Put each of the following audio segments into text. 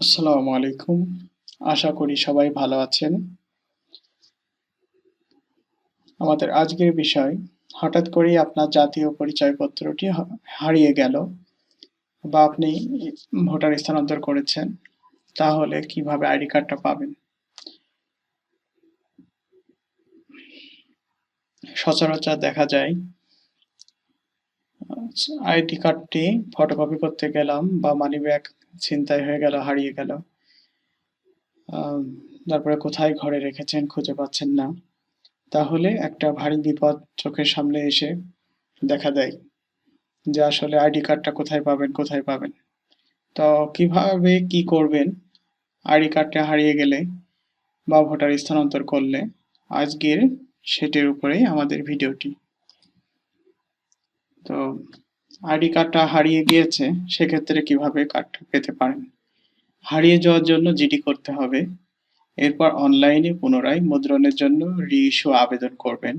আসসালামু আলাইকুম। আশা করি সবাই ভালো আছেন। আমাদের আজকের বিষয়, হঠাৎ করেই আপনার জাতীয় পরিচয়পত্রটি হারিয়ে গেল বা আপনি ভোটার স্থানান্তর করেছেন, তাহলে কীভাবে আইডি কার্ডটা পাবেন? সচরাচর দেখা যায় আইডি কার্ডটি ফটোকপি করতে গেলাম বা মানি ব্যাগ ছিনতাই হয়ে গেল, হারিয়ে গেল। তারপরে কোথায় ঘরে রেখেছেন খুঁজে পাচ্ছেন না। তাহলে একটা ভারী বিপদ চোখের সামনে এসে দেখা দেয় যে আসলে আইডি কার্ডটা কোথায় পাবেন কোথায় পাবেন। তো কীভাবে কি করবেন? আইডি কার্ডটা হারিয়ে গেলে বা ভোটার স্থানান্তর করলে আজকের সেটির উপরেই আমাদের ভিডিওটি। তো আইডি কার্ডটা হারিয়ে গিয়েছে, সেক্ষেত্রে কীভাবে কার্ডটা পেতে পারেন? হারিয়ে যাওয়ার জন্য জিডি করতে হবে। এরপর অনলাইনে পুনরায় মুদ্রণের জন্য রিইস্যু আবেদন করবেন।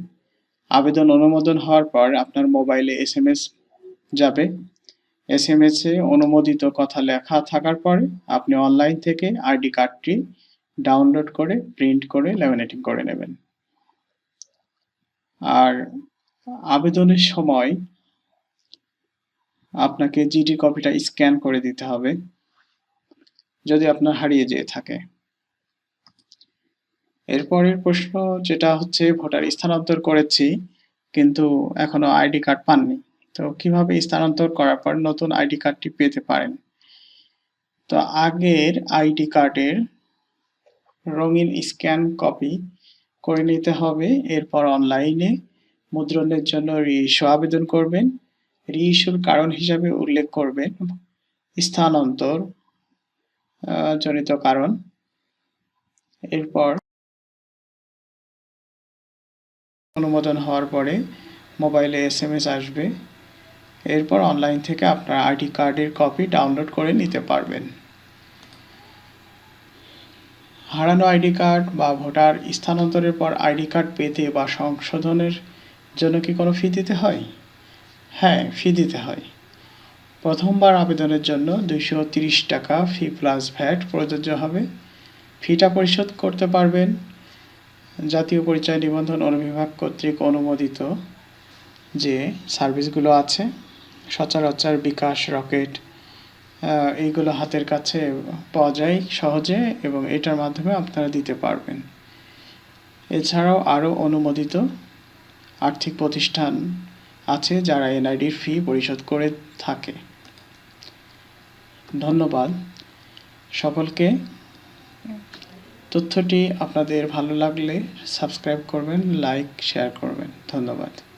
আবেদন অনুমোদন হওয়ার পর আপনার মোবাইলে এস এম এস যাবে। এস এম এস এ অনুমোদিত কথা লেখা থাকার পরে আপনি অনলাইন থেকে আইডি কার্ডটি ডাউনলোড করে, প্রিন্ট করে ল্যামিনেটিং করে নেবেন। আর আবেদনের সময় আপনাকে জিডি কপিটা স্ক্যান করে দিতে হবে, যদি আপনার হারিয়ে যেয়ে থাকে। এরপরের প্রশ্ন যেটা হচ্ছে, ভোটার স্থানান্তর করেছি, কিন্তু এখনও আইডি কার্ড পাননি। তো কীভাবে স্থানান্তর করার পর নতুন আইডি কার্ডটি পেতে পারেন? তো আগের আইডি কার্ডের রঙিন স্ক্যান কপি করে নিতে হবে, এরপর অনলাইনে মুদ্রণের জন্য রিইস্যু আবেদন করবেন রিইস্যুর কারণ হিসাবে উল্লেখ করবেন। স্থানান্তর জনিত কারণ। এরপর অনুমোদন হওয়ার পরে মোবাইলে এস এম এস আসবে। এরপর অনলাইন থেকে আপনার আইডি কার্ডের কপি ডাউনলোড করে নিতে পারবেন। হারানো আইডি কার্ড বা ভোটার স্থানান্তরের পর আইডি কার্ড পেতে বা সংশোধনের জন্য কি কোনো ফি দিতে হয়? হ্যাঁ ফি দিতে হয়। প্রথমবার আবেদনের জন্য দুইশো তিরিশ টাকা ফি প্লাস ভ্যাট প্রযোজ্য হবে। ফিটা পরিশোধ করতে পারবেন। জাতীয় পরিচয় নিবন্ধন অনুবিভাগ কর্তৃক অনুমোদিত যে সার্ভিসগুলো আছে, সচরাচর বিকাশ, রকেট এইগুলো হাতের কাছে পাওয়া যায় সহজে এবং এটার মাধ্যমে আপনারা দিতে পারবেন। এছাড়াও আরও অনুমোদিত আর্থিক প্রতিষ্ঠান আছে যারা এনআইডির ফি পরিশোধ করে থাকে। ধন্যবাদ। সকলকে তথ্যটি আপনাদের ভালো লাগলে সাবস্ক্রাইব করবেন, লাইক, শেয়ার করবেন। ধন্যবাদ।